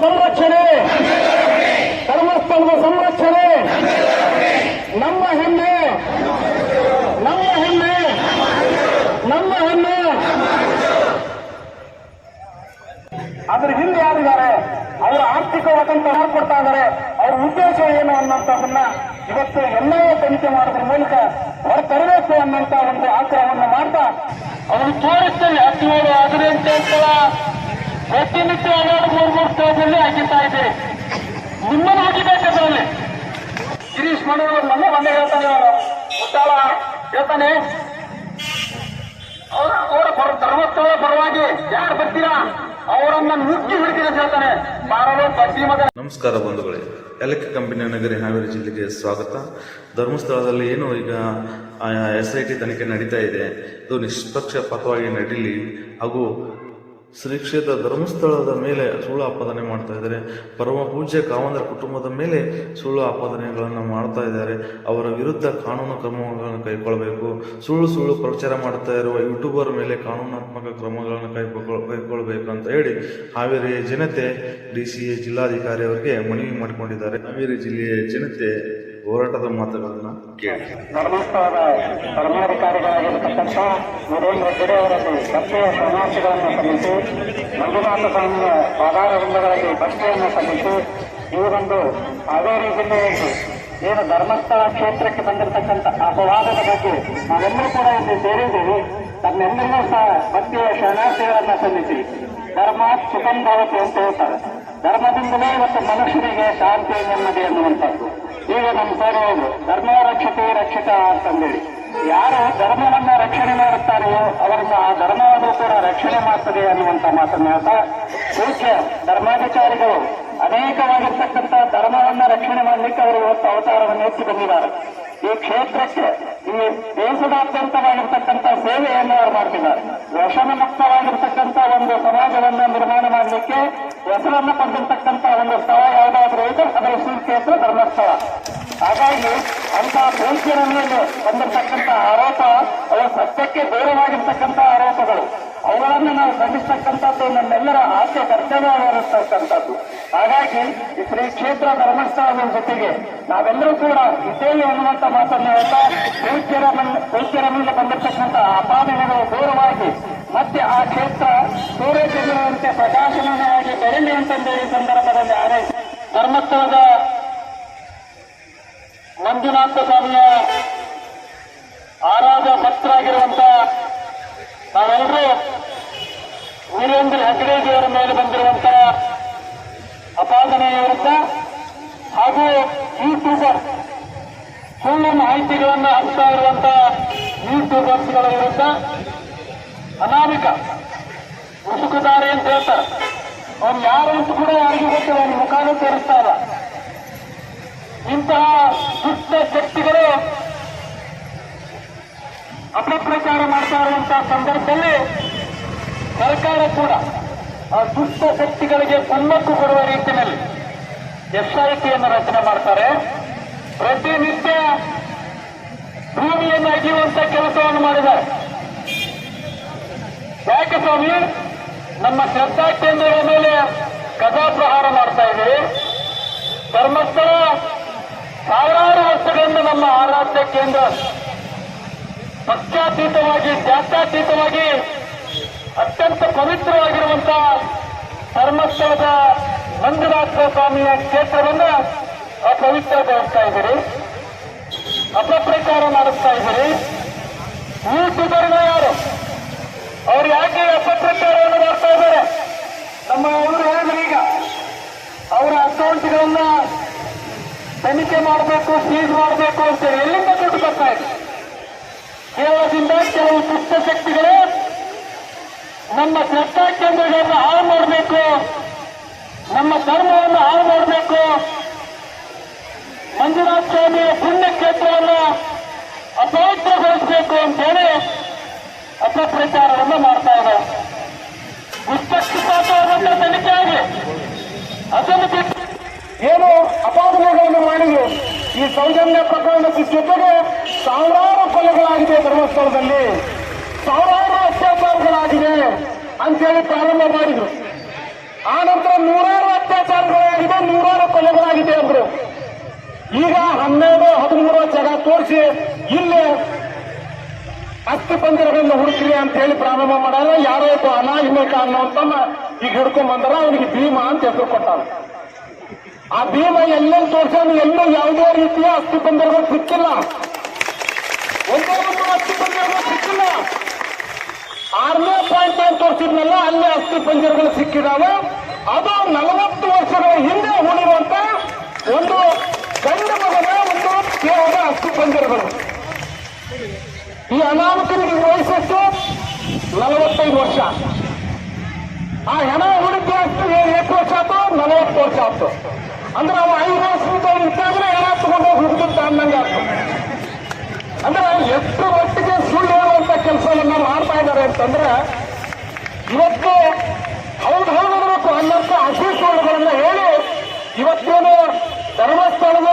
ಸಂರಕ್ಷಣೆ. ಧರ್ಮಸ್ಥಳದ ಸಂರಕ್ಷಣೆ. ನಮ್ಮ ಹೆಮ್ಮೆ. ನಮ್ಮ ಹೆಮ್ಮೆ. ನಮ್ಮ ಹೆಮ್ಮೆ. ಅದ್ರ ಹಿಂದೆ ಯಾರಿದ್ದಾರೆ? ಅವರ ಆರ್ಥಿಕವಾದಂತ ಮಾಡ್ಕೊಡ್ತಾ ಇದ್ದಾರೆ. ಅವ್ರ ಉದ್ದೇಶ ಏನು ಅನ್ನೋಂಥದ್ದನ್ನ ಇವತ್ತು ಎಲ್ಲೋ ತನಿಖೆ ಮಾಡೋದ್ರ ಮೂಲಕ ಹೊರತರಬೇಕು ಅನ್ನೋಂಥ ಒಂದು ಆಗ್ರಹವನ್ನು ಮಾಡ್ತಾ ಅವರು ತೋರಿಸ್ತೇವೆ ಹದಿನೇಳು ಹದಿನೆಂಟು ಪ್ರತಿನಿತ್ಯ ಹನ್ನೆರಡು ಮೂರು ಮೂರು ಸ್ಥಳದಲ್ಲಿ ಹಾಕಿಸ್ತಾ ಇದೆ ನಿಮ್ಮನ್ನು ಹಾಕಿಬೇಕದ್ರಲ್ಲಿ ಗಿರೀಶ್ ಮಣ್ಣೂರು ನಮ್ಮ ಬಂದ ಹೇಳ್ತಾನೆ ಅವರು ಮುಟ್ಟಾಳ ಹೇಳ್ತಾನೆ. ಅವರ ಅವರ ಧರ್ಮಸ್ಥಳ ಪರವಾಗಿ ಯಾರು ಬರ್ತೀರಾ? ಅವರನ್ನ ನುಗ್ಗಿ ಹುಡುಕಿನ ಹೇಳ್ತಾನೆ. ಬಾರಲು ಬಡ್ಡಿ ಮಗ ನಮಸ್ಕಾರ ಬಂಧುಗಳೇ. ಎಲಕ್ಕೆ ಕಂಪನಿಯ ನಗರಿ ಹಾವೇರಿ ಜಿಲ್ಲೆಗೆ ಸ್ವಾಗತ. ಧರ್ಮಸ್ಥಳದಲ್ಲಿ ಏನು ಈಗ ಎಸ್ ಐ ಟಿ ತನಿಖೆ ನಡೀತಾ ಇದೆ. ಇದು ನಿಷ್ಪಕ್ಷಪಾತವಾಗಿ ನಡೀಲಿ. ಹಾಗೂ ಶ್ರೀ ಕ್ಷೇತ್ರ ಧರ್ಮಸ್ಥಳದ ಮೇಲೆ ಸುಳ್ಳು ಆಪಾದನೆ ಮಾಡ್ತಾ ಇದ್ದಾರೆ. ಪರಮ ಪೂಜ್ಯ ಕಾವಂದರ ಕುಟುಂಬದ ಮೇಲೆ ಸುಳ್ಳು ಆಪಾದನೆಗಳನ್ನು ಮಾಡ್ತಾ ಇದ್ದಾರೆ. ಅವರ ವಿರುದ್ಧ ಕಾನೂನು ಕ್ರಮಗಳನ್ನು ಕೈಗೊಳ್ಳಬೇಕು ಸುಳ್ಳು ಸುಳ್ಳು ಪ್ರಚಾರ ಮಾಡ್ತಾ ಇರುವ ಯೂಟ್ಯೂಬರ್ ಮೇಲೆ ಕಾನೂನಾತ್ಮಕ ಕ್ರಮಗಳನ್ನು ಕೈಗೊಳ್ಳ ಕೈಗೊಳ್ಳಬೇಕು ಅಂತ ಹೇಳಿ ಹಾವೇರಿ ಜನತೆ ಡಿ ಸಿ ಎ ಜಿಲ್ಲಾಧಿಕಾರಿ ಅವರಿಗೆ ಮನವಿ ಮಾಡಿಕೊಂಡಿದ್ದಾರೆ. ಹಾವೇರಿ ಜಿಲ್ಲೆಯ ಜನತೆ ಹೋರಾಟದ ಮಾತುಗಳನ್ನು ಕೇಳಿ. ಧರ್ಮಸ್ಥಳದ ಧರ್ಮಾಧಿಕಾರಿಗಳಾಗಿರತಕ್ಕಂಥ ವೀರೇಂದ್ರ ಗಿರೆ ಅವರಲ್ಲಿ ಭಕ್ತಿಯ ಶರಣಾರ್ಥಿಗಳನ್ನು ಸಲ್ಲಿಸಿ, ಮಂಜುನಾಥ ಸ್ವಾಮಿಯ ಪಾದಾರ ವೃಂದಗಳಲ್ಲಿ ಭಕ್ತಿಯನ್ನು ಸಲ್ಲಿಸಿ, ಇವರೊಂದು ಹಾವೇರಿ ಜಿಲ್ಲೆಯಲ್ಲಿ ಏನು ಧರ್ಮಸ್ಥಳ ಕ್ಷೇತ್ರಕ್ಕೆ ಬಂದಿರತಕ್ಕಂಥ ಅಪವಾದದ ಬಗ್ಗೆ ನಾವೆಲ್ಲರೂ ಕೂಡ ಇಲ್ಲಿ ಸೇರಿದ್ದೀವಿ. ತಮ್ಮೆಲ್ಲರೂ ಸಹ ಭಕ್ತಿಯ ಶರಣಾರ್ಥಿಗಳನ್ನ ಸಲ್ಲಿಸಿ, ಧರ್ಮ ಸುಖಂ ಭವತಿ ಅಂತ ಹೇಳ್ತಾರೆ. ಧರ್ಮದಿಂದಲೇ ಇವತ್ತು ಮನುಷ್ಯರಿಗೆ ಶಾಂತಿ ನೆಮ್ಮದಿ ಅನ್ನುವಂಥದ್ದು. ಈಗ ನಮ್ಮ ಸರ್ ಧರ್ಮ ರಕ್ಷತೆ ರಕ್ಷಿತ ಅಂತಂದೇಳಿ. ಯಾರು ಧರ್ಮವನ್ನ ರಕ್ಷಣೆ ಮಾಡುತ್ತಾರೆಯೋ ಅವರನ್ನ ಆ ಧರ್ಮವನ್ನು ಕೂಡ ರಕ್ಷಣೆ ಮಾಡ್ತದೆ ಅನ್ನುವಂತ ಮಾತನ್ನ ಹೇಳ್ತಾ, ಪೂಜ್ಯ ಧರ್ಮಾಧಿಕಾರಿಗಳು ಅನೇಕವಾಗಿರ್ತಕ್ಕಂಥ ಧರ್ಮವನ್ನ ರಕ್ಷಣೆ ಮಾಡಲಿಕ್ಕೆ ಅವರು ಇವತ್ತು ಅವತಾರವನ್ನು ಎತ್ತಿ ಬಂದಿದ್ದಾರೆ. ಈ ಕ್ಷೇತ್ರಕ್ಕೆ, ಈ ದೇಶದಾದ್ಯಂತವಾಗಿರ್ತಕ್ಕಂಥ ಸೇವೆಯನ್ನು ಅವರು ಮಾಡ್ತಿದ್ದಾರೆ. ವ್ಯಸನ ಮುಕ್ತವಾಗಿರ್ತಕ್ಕಂಥ ಒಂದು ಸಮಾಜವನ್ನು ನಿರ್ಮಾಣ ಮಾಡಲಿಕ್ಕೆ, ಹೆಸರನ್ನು ಪಡೆದಿರ್ತಕ್ಕಂಥ ಒಂದು ಸ್ಥಳ ಇದೆ ಅದರ ಶ್ರೀ ಕ್ಷೇತ್ರ ಧರ್ಮಸ್ಥಳ ಹಾಗಾಗಿ ಅಂತ ಪೂಜ್ಯರ ಮೇಲೆ ಬಂದಿರತಕ್ಕಂಥ ಆರೋಪ ಅವರ ಸತ್ಯಕ್ಕೆ ದೂರವಾಗಿರ್ತಕ್ಕಂಥ ಆರೋಪಗಳು. ಅವುಗಳನ್ನು ನಾವು ಖಂಡಿಸ್ತಕ್ಕಂಥದ್ದು, ನಮ್ಮೆಲ್ಲರ ಆಸೆ ಕರ್ತವ್ಯವಾಗಿರತಕ್ಕಂಥದ್ದು ಹಾಗಾಗಿ ಈ ಶ್ರೀ ಕ್ಷೇತ್ರ ಧರ್ಮಸ್ಥಳದ ಜೊತೆಗೆ ನಾವೆಲ್ಲರೂ ಕೂಡ ಇದ್ದೇವೆ ಅನ್ನುವಂಥ ಮಾತನ್ನು ಹೇಳ್ತಾ ಪೂಜ್ಯರ ಪೂಜ್ಯರ ಮೇಲೆ ಬಂದಿರತಕ್ಕಂಥ ಅಪಾದನೆಗಳು ದೂರವಾಗಿ ಮತ್ತೆ ಆ ಕ್ಷೇತ್ರ ಸೂರ್ಯ ಚಂದ್ರನಂತೆ ಪ್ರಕಾಶಮಾನವಾಗಿ ಅಂತಂದೇಳಿ ಸಂದರ್ಭದಲ್ಲಿ ಹಾರೈಸಿ ಧರ್ಮಸ್ಥಳದ ಮಂಜುನಾಥ ಸ್ವಾಮಿಯ ಆರಾಧ ಭಕ್ತರಾಗಿರುವಂತ ನಾವೆಲ್ಲರೂ ವೀರೇಂದ್ರ ಹೆಗ್ಗಡೆಜಿಯವರ ಮೇಲೆ ಬಂದಿರುವಂತ ಅಪಾದನೆಯ ವಿರುದ್ಧ ಹಾಗೂ ಯೂಟ್ಯೂಬರ್ ಸುಳ್ಳು ಮಾಹಿತಿಗಳನ್ನು ಹಂಚ್ತಾ ಇರುವಂತ ಯೂಟ್ಯೂಬರ್ಸ್ಗಳ ವಿರುದ್ಧ ಅನಾಮಿಕ ಉಸುಕುತ್ತಾರೆ ಅಂತ ಹೇಳ್ತಾರೆ. ಅವ್ರು ಯಾರು ಅಂತ ಕೂಡ ಅವನ ಮುಖಾನು ಮುಖಾನೂ ಇಂತಹ ದುಷ್ಟ ಶಕ್ತಿಗಳು ಅಪಪ್ರಚಾರ ಮಾಡ್ತಾ ಇರುವಂತಹ ಸಂದರ್ಭದಲ್ಲಿ ಸರ್ಕಾರ ಕೂಡ ಆ ದುಷ್ಟ ಶಕ್ತಿಗಳಿಗೆ ಕುಮ್ಮಕ್ಕು ಕೊಡುವ ರೀತಿಯಲ್ಲಿ ಎಸ್ಐಟಿಯನ್ನು ರಚನೆ ಮಾಡ್ತಾರೆ. ಪ್ರತಿನಿತ್ಯ ಭೂಮಿಯನ್ನು ಅಗಿಯುವಂತಹ ಕೆಲಸವನ್ನು ಮಾಡಿದ್ದಾರೆ. ಯಾಕೆ ಸ್ವಾಮಿ? ನಮ್ಮ ಶ್ರದ್ಧಾ ಕೇಂದ್ರಗಳ ಮೇಲೆ ಪ್ರಹಾರ ಮಾಡ್ತಾ ಇದ್ದೀವಿ. ಧರ್ಮಸ್ಥಳ ಸಾವಿರಾರು ವರ್ಷಗಳಿಂದ ನಮ್ಮ ಆರಾಧ್ಯ ಕೇಂದ್ರ. ಪಕ್ಷಾತೀತವಾಗಿ, ಜಾತ್ಯಾತೀತವಾಗಿ ಅತ್ಯಂತ ಪವಿತ್ರವಾಗಿರುವಂತಹ ಧರ್ಮಸ್ಥಳದ ಮಂಜುನಾಥ ಸ್ವಾಮಿಯ ಕ್ಷೇತ್ರವನ್ನ ಅಪವಿತ್ರಗೊಳಿಸ್ತಾ ಇದ್ದೀರಿ. ಅಪಪ್ರಚಾರ ಮಾಡಿಸ್ತಾ ಇದ್ದೀರಿ. ಸುಧಾರಣೆ ಯಾರು? ಅವ್ರು ಯಾಕೆ ಅಪಪ್ರಚಾರವನ್ನು ಮಾಡ್ತಾ ಇದ್ದಾರೆ ನಮ್ಮ ಅವರು ಹೇಳಿದ್ರು ಈಗ ಅವರ ಅಕೌಂಟ್ಗಳನ್ನ ತನಿಖೆ ಮಾಡಬೇಕು ಸೀಸ್ ಮಾಡಬೇಕು ಅಂತ ಎಲ್ಲಿಂದ ದುಡ್ಡು ಬರ್ತಾ ಇದೆ ಕೇರಳದಿಂದ ಕೆಲವು ದುಷ್ಟ ಶಕ್ತಿಗಳು ನಮ್ಮ ಶ್ರದ್ಧಾ ಕೇಂದ್ರಗಳನ್ನು ಹಾಳು ಮಾಡಬೇಕು, ನಮ್ಮ ಧರ್ಮವನ್ನು ಹಾಳು ಮಾಡಬೇಕು. ಮಂಜುನಾಥ ಸ್ವಾಮಿಯ ಪುಣ್ಯ ಕ್ಷೇತ್ರವನ್ನು ಅಪವಿತ್ರಗೊಳಿಸಬೇಕು ಅಂತೇಳಿ ಅಪಪ್ರಚಾರವನ್ನು ಮಾಡ್ತಾ ಇದ್ದಾರೆ. ನಿಷ್ಪಕ್ಷಪಾತವಾದಂತ ತನಿಖೆ ಆಗಿ ಅದನ್ನು ಬಿಟ್ಟು ಏನು ಅಪಾದನೆಗಳನ್ನು ಮಾಡಿದ್ರು. ಈ ಸೌಜನ್ಯ ಪ್ರಕರಣದ ಜೊತೆಗೆ ಸಾವಿರಾರು ಕೊಲೆಗಳಾಗಿದೆ ಧರ್ಮಸ್ಥಳದಲ್ಲಿ. ಸಾವಿರಾರು ಅತ್ಯಾಚಾರಗಳಾಗಿದೆ ಅಂತೇಳಿ ಪ್ರಾರಂಭ ಮಾಡಿದ್ರು. ಆ ನಂತರ ನೂರಾರು ಅತ್ಯಾಚಾರಗಳಾಗಿದೆ, ನೂರಾರು ಕೊಲೆಗಳಾಗಿದೆ ಅಂದ್ರು. ಈಗ ಹನ್ನೆರಡು, ಹದಿಮೂರು ಜಾಗ ತೋರಿಸಿ ಇಲ್ಲಿ ಅಸ್ಥಿ ಪಂಜರಗಳನ್ನು ಹುಡುಕಿರಿ ಅಂತ ಹೇಳಿ ಪ್ರಾರಂಭ ಮಾಡಲ್ಲ. ಯಾರೋ ಅನಾಹಿಮೇಕ ಅನ್ನೋ ತಮ್ಮ ಈಗ ಹಿಡ್ಕೊಂಡ್ ಬಂದಾರ, ಅವನಿಗೆ ಭೀಮಾ ಅಂತ ಹೆಸರು ಕೊಟ್ಟಾರ. ಆ ಭೀಮ ಎಲ್ಲೆಲ್ಲಿ ತೋರ್ಸಾನ ಎಲ್ಲೂ ಯಾವುದೇ ರೀತಿಯ ಅಸ್ಥಿ ಬಂದರ್ಗಳು ಸಿಕ್ಕಿಲ್ಲ. ಒಂದೇ ಒಂದು ಅಸ್ಥಿ ಪಂಜರಗಳು ಸಿಕ್ಕಿಲ್ಲ. ಆರನೇ ಪಾಯಿಂಟ್ ಏನ್ ತೋರಿಸಿದ್ನಲ್ಲ, ಅಲ್ಲಿ ಅಸ್ಥಿ ಪಂಜರಗಳು ಸಿಕ್ಕಿದಾವೆ. ಅದು ನಲವತ್ತು ವರ್ಷಗಳ ಹಿಂದೆ ಉಳಿರುವಂತ ಒಂದು ಗಂಡ ಮಗನ ಒಂದು ಕೇವಲ ಅಸ್ಥಿ ಪಂಜರಗಳು. ಈ ಅನಾಹುತನಿಗೆ ವಯಸ್ಸು ನಲವತ್ತೈದು ವರ್ಷ. ಆ ಹೆಣ ಹೂಡಿಕೆ ಅಷ್ಟು ಎಷ್ಟು ವರ್ಷ ಆಯ್ತು? ನಲವತ್ತು ವರ್ಷ ಆಯ್ತು. ಅಂದ್ರೆ ಅವ ಐದು ವರ್ಷದಿಂದ ಇದ್ದಾಗಲೇ ಹೆಣ ತಗೊಂಡು ಹೋಗಿ ಹುಡುಕಿದ್ದ ಅನ್ನಂಗೆ ಅಂದ್ರೆ ಎಷ್ಟು ಮಟ್ಟಿಗೆ ಸುಳ್ಳು ಹೇಳುವಂತ ಕೆಲಸವನ್ನ ಮಾಡ್ತಾ ಇದ್ದಾರೆ ಅಂತಂದ್ರೆ, ಇವತ್ತು ಹೌದು ಹೌದು ಅನ್ನೋಂಥ ಹಸಿ ಸುಳ್ಳುಗಳನ್ನ ಹೇಳಿ, ಇವತ್ತೇನು ಧರ್ಮಸ್ಥಳದ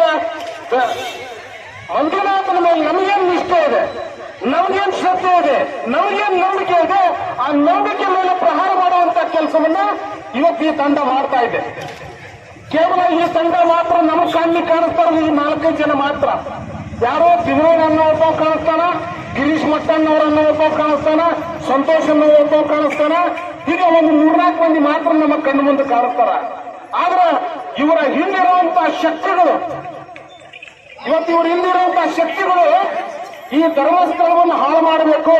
ಮಂಜುನಾಥನ ಮೇಲೆ ನಮಗೇನು ನಿಷ್ಠೆ ಇದೆ, ನಮಗೇನು ಶ್ರದ್ಧೆ ಇದೆ, ನಮಗೇನು ನಂಬಿಕೆ ಇದೆ, ಆ ನಂಬಿಕೆ ಮೇಲೆ ಪ್ರಹಾರ ಮಾಡುವಂತ ಕೆಲಸವನ್ನ ಇವತ್ತು ಈ ತಂಡ ಮಾಡ್ತಾ ಇದೆ. ಕೇವಲ ಈ ಸಂಘ ಮಾತ್ರ ನಮಗ್ ಕಣ್ಣಿಗೆ ಕಾಣಿಸ್ತಾರ ಈ ನಾಲ್ಕೈದು ಜನ ಮಾತ್ರ. ಯಾರೋ ತಿರುವನ್ ಅನ್ನೋ ಕಾಣಿಸ್ತಾನ, ಗಿರೀಶ್ ಮಟ್ಟನ್ ಅವರನ್ನ ಒಬ್ಬ ಕಾಣಿಸ್ತಾನ, ಸಂತೋಷ್ ಅನ್ನೋ ಒಬ್ಬ ಕಾಣಿಸ್ತಾನ. ಈಗ ಒಂದು ಮೂರ್ನಾಲ್ಕು ಮಂದಿ ಮಾತ್ರ ನಮ್ಮ ಕಣ್ಣು ಮುಂದೆ ಕಾಣಿಸ್ತಾರ. ಆದ್ರೆ ಇವರ ಹಿಂದಿರುವಂತಹ ಶಕ್ತಿಗಳು, ಇವತ್ತು ಇವರು ಹಿಂದಿರುವಂತಹ ಶಕ್ತಿಗಳು ಈ ಧರ್ಮಸ್ಥಳವನ್ನು ಹಾಳು ಮಾಡಬೇಕು.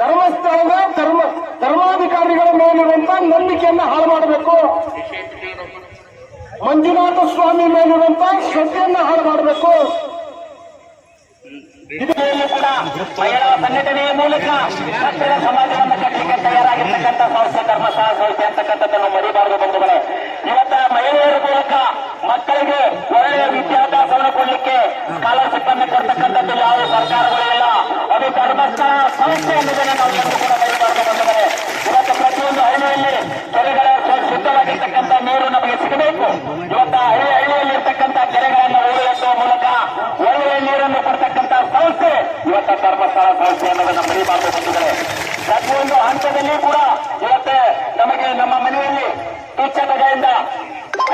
ಧರ್ಮಸ್ಥಳದ ಧರ್ಮ, ಧರ್ಮಾಧಿಕಾರಿಗಳ ಮೇಲಿರುವಂತಹ ನಂಬಿಕೆಯನ್ನ ಹಾಳು ಮಾಡಬೇಕು. ಮಂಜುನಾಥ ಸ್ವಾಮಿ ಮೇಲಿರುವಂತ ಶ್ರದ್ಧೆಯನ್ನ ಹಾಳು ಮಾಡಬೇಕು. ಮಹಿಳಾ ಸಂಘಟನೆಯ ಮೂಲಕ ಸತ್ಯದ ಸಮಾಜವನ್ನು ಕಟ್ಟಲಿಕ್ಕೆ ತಯಾರಾಗಿರ್ತಕ್ಕಂಥ ಸಂಸ್ಥೆ ಧರ್ಮಸ್ಥಳ ಸಂಸ್ಥೆ ಅಂತಕ್ಕಂಥದ್ದನ್ನು ಮರಿಬಾರದು ಬಂಧುಗಳೇ. ಇವತ್ತ ಮಹಿಳೆಯರ ಮೂಲಕ ಮಕ್ಕಳಿಗೆ ಒಳ್ಳೆಯ ವಿದ್ಯಾಭ್ಯಾಸವನ್ನು ಕೊಡಲಿಕ್ಕೆ ಸ್ಕಾಲರ್ಶಿಪ್ ಅನ್ನು ಕೊಡ್ತಕ್ಕಂಥದ್ದು ಯಾವ ಸರ್ಕಾರಗಳು ಇಲ್ಲ. ಅದು ಧರ್ಮಸ್ಥಳ ಸಂಸ್ಥೆ ಅನ್ನೋದನ್ನು ನಾವು ಕೂಡ ಮರಿಬಾರದು ಬಂಧುಗಳೇ. ಇವತ್ತು ಪ್ರತಿಯೊಂದು ಹಳ್ಳಿಯಲ್ಲಿ ಕೆರೆಗಳ ಶುದ್ಧವಾಗಿರ್ತಕ್ಕಂಥ ನೀರು ನಮಗೆ ಸಿಗಬೇಕು ಇವತ್ತ ಹಳ್ಳಿ ಹಳ್ಳಿಯಲ್ಲಿ ಇರ್ತಕ್ಕಂಥ ಕೆರೆಗಳನ್ನು ಉಳಿಸುವ ಮೂಲಕ ಒಳ್ಳೆಯ ನೀರನ್ನು ಕೊಡ್ತಕ್ಕಂಥ ಸಂಸ್ಥೆ ಇವತ್ತ ಧರ್ಮಸ್ಥಳ ಸಂಸ್ಥೆ ಅನ್ನೋದನ್ನ ಮರಿಬಾರದು ಬಂದಿದ್ದಾರೆ ಪ್ರತಿಯೊಂದು ಹಂತದಲ್ಲಿ ಕೂಡ ಇವತ್ತು ನಮಗೆ ನಮ್ಮ ಮನೆಯಲ್ಲಿ ತುಚ್ಛತೆಯಿಂದ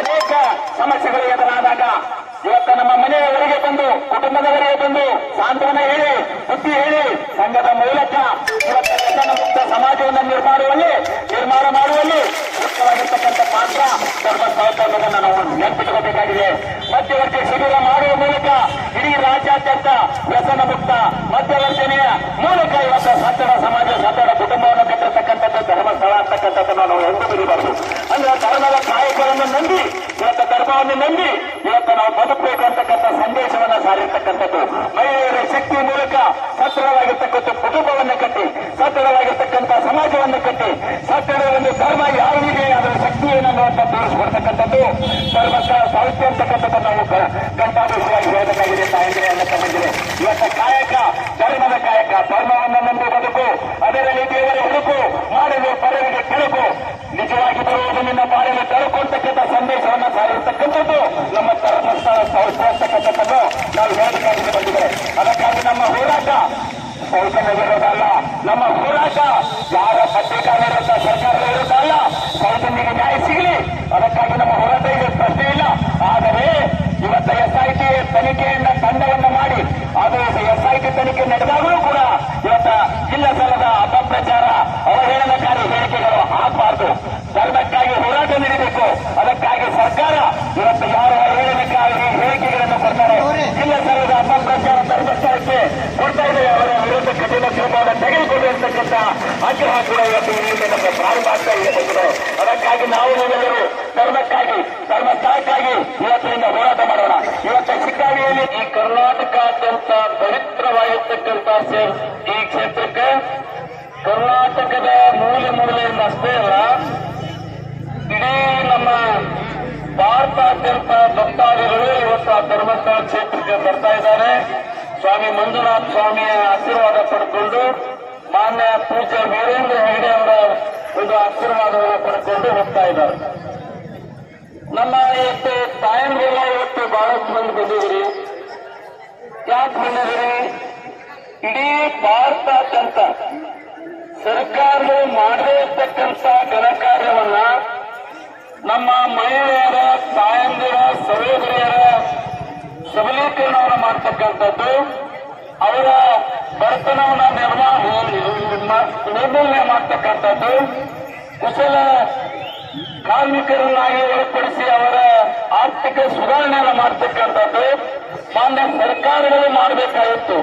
ಅನೇಕ ಸಮಸ್ಯೆಗಳು ಎದುರಾದಾಗ ಇವತ್ತು ನಮ್ಮ ಮನೆಯವರಿಗೆ ಬಂದು, ಕುಟುಂಬದವರಿಗೆ ಬಂದು ಸಾಂತ್ವನ ಹೇಳಿ, ಬುದ್ಧಿ ಹೇಳಿ, ಸಂಘದ ಮೂಲಕ ಇವತ್ತು ವ್ಯಸನ ಮುಕ್ತ ಸಮಾಜವನ್ನು ನಿರ್ಮಾಣವಲ್ಲಿ, ನಿರ್ಮಾಣ ಮಾಡುವಲ್ಲಿ ಮುಖ್ಯವಾಗಿರ್ತಕ್ಕಂಥ ಪಾತ್ರ ಧರ್ಮಸ್ಥಳ ಅನ್ನೋದನ್ನು ನಾವು ನೆನಪಿಟ್ಟುಕೋಬೇಕಾಗಿದೆ ಮಧ್ಯವರ್ತಿ ಶಿಬಿರ ಮಾಡುವ ಮೂಲಕ ಇಡೀ ರಾಜ್ಯಾದ್ಯಂತ ವ್ಯಸನ ಮುಕ್ತ ಮಧ್ಯವರ್ಜನೆಯ ಮೂಲಕ ಇವತ್ತು ಸತ್ತಡ ಸಮಾಜ ಸತ್ತಡ ಕುಟುಂಬವನ್ನು ಕಟ್ಟಿರ್ತಕ್ಕಂಥದ್ದು ಧರ್ಮಸ್ಥಳ ಅಂತಕ್ಕಂಥದ್ದನ್ನು ನಾವು ಎಂದು ಬಿಡಬಾರದು. ಅಂದ್ರೆ ಧರ್ಮದ ಕಾಯಕವನ್ನು ನಂಬಿ, ಇವತ್ತು ಧರ್ಮವನ್ನು ನಂಬಿ, ಇವತ್ತು ನಾವು ಬದುಕಬೇಕು ಅಂತಕ್ಕಂಥ ಸಂದೇಶವನ್ನ ಸಾರಿರ್ತಕ್ಕಂಥದ್ದು. ಮಹಿಳೆಯರ ಶಕ್ತಿ ಮೂಲಕ ಸದೃಢವಾಗಿರ್ತಕ್ಕಂಥ ಕುಟುಂಬವನ್ನು ಕಟ್ಟಿ ಸದೃಢವಾಗಿರ್ತಕ್ಕಂಥ ಸಮಾಜವನ್ನು ಕಟ್ಟಿ ಸದೃಢ ಒಂದು ಧರ್ಮ ಯಾರಿಗೆ ಅದರ ಶಕ್ತಿ ಏನನ್ನುವಂತ ತೋರಿಸಿಕೊಡ್ತಕ್ಕಂಥದ್ದು. ಧರ್ಮಸ್ಥಳ ಸಾಹಿತ್ಯ ಅಂತಕ್ಕಂಥದ್ದು ನಾವು ಗ- ಗಂಟಾಭಿಷೇಕವಾಗಿ ಹೇಳಬೇಕಾಗಿದೆ ತಾಯಂದಿರೆ ಅನ್ನ ತಮ್ಮಂದಿರೆ ಇವತ್ತ ಕಾಯಕ ಧರ್ಮದ ಕಾಯಕ ಧರ್ಮವನ್ನು ನಂಬಿ ಬದುಕು ಅದರಲ್ಲಿ ದೇವರ ಹುಡುಕು ಮಾಡಲು ಪರವಿಗೆ ಕೆಳಕು ನಿಜವಾಗಿ ಬರುವುದು ನಿನ್ನ ಬಾಳಿನ ತಳುಕು ಅಂತಕ್ಕಂಥ ಸಂದೇಶವನ್ನು ಸಾರಿರ್ತಕ್ಕಂಥದ್ದು ನಮ್ಮ ಧರ್ಮಸ್ಥಳ ಸಂಸ್ಥೆ ಅಂತಕ್ಕಂಥದ್ದನ್ನು ನಾವು ಹೇಳಬೇಕಾಗಿದೆ ಬಂದಿದೆ ಅದಕ್ಕಾಗಿ ನಮ್ಮ ಹೋರಾಟ ಸೌಜನ್ಯವಿರೋದಲ್ಲ ನಮ್ಮ ಹೋರಾಟ ಯಾರ ಪತ್ರಿಕಾ ವಿರುದ್ಧ ಸರ್ಕಾರದ ವಿರುದ್ಧ ಅಲ್ಲ ಸೌಜನ್ಯಗೆ ನ್ಯಾಯ ಸಿಗಲಿ ಅದಕ್ಕಾಗಿ ನಮ್ಮ ಹೋರಾಟ ಇದೆ ಪ್ರಶ್ನೆ ಇಲ್ಲ ಆದರೆ ಇವತ್ತು ಎಸ್ಐಟಿ ತನಿಖೆಯನ್ನ ತಂಡವನ್ನು ಮಾಡಿ ಅದು ಎಸ್ಐಟಿ ತನಿಖೆ ನಡೆದಾಗಲೂ ಕೂಡ ಇವತ್ತ ಇಲ್ಲ ಸಲ್ಲದ ಅಪಪ್ರಚಾರ ಅವಹೇಳನಕಾರಿ ಹೇಳಿಕೆಗಳು ಆಗಬಾರ್ದು ಧರ್ಮಕ್ಕಾಗಿ ಹೋರಾಟ ನಡೀಬೇಕು ಅದಕ್ಕಾಗಿ ಸರ್ಕಾರ ಇವತ್ತು ಯಾರು ಅವಹೇಳನಕಾರಿ ಹೇಳಿಕೆಗಳನ್ನು ಕೊಡ್ತಾರೆ ಇಲ್ಲ ಸಲ್ಲದ ಅಪಪ್ರಚಾರ ಧರ್ಮಸ್ಥಳಕ್ಕೆ ಕೊಡ್ತಾ ಇದೆ ಅವರ ವಿರುದ್ಧ ಕಠಿಣ ಕ್ರಮವನ್ನು ತೆಗೆದುಕೊಳ್ಳಿ ಇವತ್ತು ಇಲ್ಲಿಂದ ನಮಗೆ ಪ್ರಾರಂಭ ಇದೆ ಅದಕ್ಕಾಗಿ ನಾವು ನೋಡಿದರು, ಧರ್ಮಕ್ಕಾಗಿ ಧರ್ಮಸ್ಥಳಕ್ಕಾಗಿ ಇವತ್ತಿನಿಂದ ಹೋರಾಟ ಮಾಡೋಣ. ಇವತ್ತು ಶಿಗ್ಗಾವಿಯಲ್ಲಿ ಈ ಕರ್ನಾಟಕಾದ್ಯಂತ ಪವಿತ್ರವಾಗಿರ್ತಕ್ಕಂಥ ಸೇ- ಈ ಕ್ಷೇತ್ರಕ್ಕೆ ಕರ್ನಾಟಕದ ಮೂಲೆ ಮೂಲೆಯಿಂದ ಅಷ್ಟೇ ಅಲ್ಲ, ಇಡೀ ನಮ್ಮ ಭಾರತಾದ್ಯಂತ ಭಕ್ತಾದಿಗಳು ಇವತ್ತು ಆ ಧರ್ಮಸ್ಥಳ ಕ್ಷೇತ್ರಕ್ಕೆ ಬರ್ತಾ ಇದ್ದಾರೆ. ಸ್ವಾಮಿ ಮಂಜುನಾಥ ಸ್ವಾಮಿಯ ಆಶೀರ್ವಾದ ಪಡ್ಕೊಂಡು ಮಾನ್ಯ ಪೂಜ್ಯ ವೀರೇಂದ್ರ ಹೆಗಡೆ ಅವರ ಒಂದು ಆಶೀರ್ವಾದವನ್ನು ಪಡ್ಕೊಂಡು ಹೋಗ್ತಾ ಇದ್ದಾರೆ. ನಮ್ಮ ಇವತ್ತು ತಾಯಂದಿರೆಲ್ಲ ಇವತ್ತು ಬಹಳಷ್ಟು ಮಂದಿ ಬಂದಿದ್ದೀರಿ. ಯಾಕೆ ಬಂದಿದ್ದೀರಿ? ಇಡೀ ಭಾರತಾದ್ಯಂತ ಸರ್ಕಾರವು ಮಾಡದೇ ಇರ್ತಕ್ಕಂಥ ಘನಕಾರ್ಯವನ್ನ ನಮ್ಮ ಮಹಿಳೆಯರ, ತಾಯಂದಿರ, ಸಹೋದರಿಯರ ಸಬಲೀಕರಣವನ್ನು ಮಾಡ್ತಕ್ಕಂಥದ್ದು ಅವರ ಬಡತನವನ್ನ ನಿರ್ಮಾಣ ನಿರ್ಮೂಲನೆ ಮಾಡ್ತಕ್ಕಂಥದ್ದು. ಕುಶಲ ಕಾರ್ಮಿಕರನ್ನಾಗಿ ಒಳಪಡಿಸಿ ಅವರ ಆರ್ಥಿಕ ಸುಧಾರಣೆಯನ್ನು ಮಾಡ್ತಕ್ಕಂಥದ್ದು. ಮಾನ್ಯ ಸರ್ಕಾರಗಳು ಮಾಡಬೇಕಾಗಿತ್ತು.